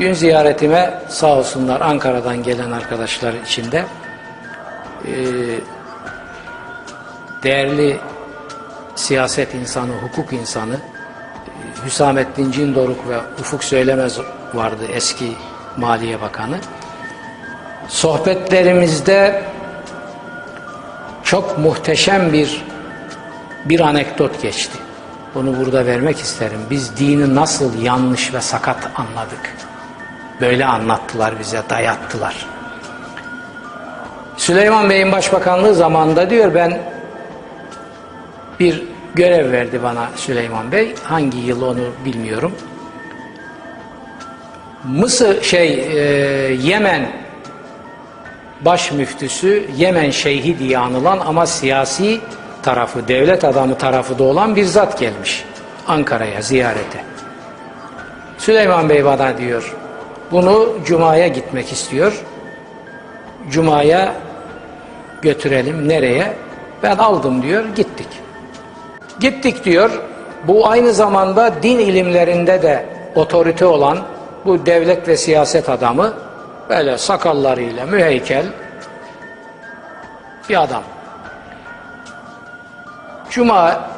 Dün ziyaretime sağ olsunlar Ankara'dan gelen arkadaşlar içinde e, değerli siyaset insanı, hukuk insanı e, Hüsamettin Cindoruk ve Ufuk Söylemez vardı eski Maliye Bakanı. Sohbetlerimizde çok muhteşem bir bir anekdot geçti. Bunu burada vermek isterim. Biz dini nasıl yanlış ve sakat anladık. Böyle anlattılar bize, dayattılar. Süleyman Bey'in başbakanlığı zamanında diyor ben bir görev verdi bana Süleyman Bey. Hangi yıl onu bilmiyorum. Mısır şey e, Yemen baş müftüsü Yemen şeyhi diye anılan ama siyasi tarafı, devlet adamı tarafı da olan bir zat gelmiş Ankara'ya ziyarete. Süleyman Bey bana diyor, bunu Cuma'ya gitmek istiyor. Cuma'ya götürelim. Nereye? Ben aldım diyor, gittik. Gittik diyor, bu aynı zamanda din ilimlerinde de otorite olan bu devlet ve siyaset adamı böyle sakallarıyla müheykel bir adam. Cuma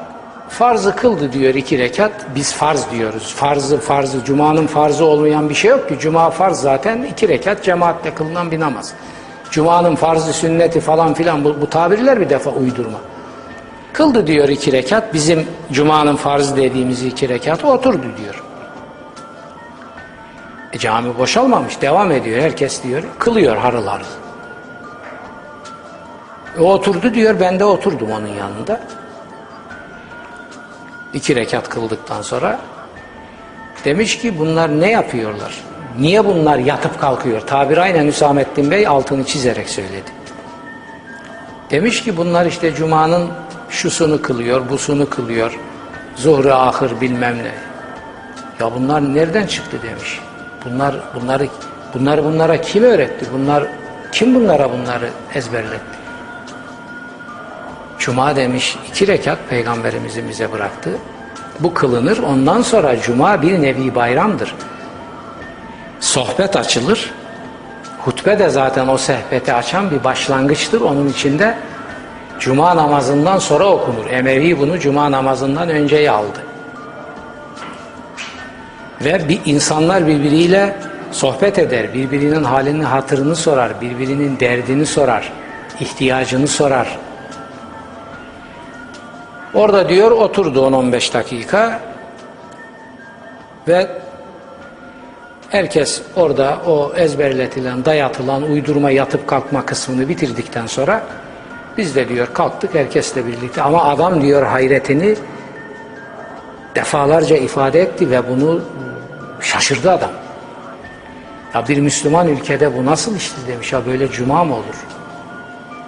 farzı kıldı diyor iki rekat. Biz farz diyoruz. Farzı farzı. Cuma'nın farzı olmayan bir şey yok ki. Cuma farz zaten iki rekat cemaatle kılınan bir namaz. Cuma'nın farzı sünneti falan filan bu, bu tabirler bir defa uydurma. Kıldı diyor iki rekat. Bizim Cuma'nın farzı dediğimiz iki rekat oturdu diyor. E, cami boşalmamış. Devam ediyor. Herkes diyor. Kılıyor harıl harıl. E, oturdu diyor. Ben de oturdum onun yanında. İki rekat kıldıktan sonra demiş ki bunlar ne yapıyorlar? Niye bunlar yatıp kalkıyor? Tabir aynen Hüsamettin Bey altını çizerek söyledi. Demiş ki bunlar işte Cuma'nın şusunu kılıyor, busunu kılıyor. Zuhru ahır bilmem ne. Ya bunlar nereden çıktı demiş. Bunlar bunları bunları bunlara kim öğretti? Bunlar kim bunlara bunları ezberletti? Cuma demiş iki rekat peygamberimizin bize bıraktı. Bu kılınır. Ondan sonra cuma bir nevi bayramdır. Sohbet açılır. Hutbe de zaten o sohbeti açan bir başlangıçtır. Onun içinde cuma namazından sonra okunur. Emevi bunu cuma namazından önceye aldı. Ve bir insanlar birbiriyle sohbet eder. Birbirinin halini, hatırını sorar. Birbirinin derdini sorar. ihtiyacını sorar. Orada diyor oturdu 10-15 dakika ve herkes orada o ezberletilen, dayatılan, uydurma yatıp kalkma kısmını bitirdikten sonra biz de diyor kalktık herkesle birlikte ama adam diyor hayretini defalarca ifade etti ve bunu şaşırdı adam. Ya bir Müslüman ülkede bu nasıl işti demiş ya böyle cuma mı olur?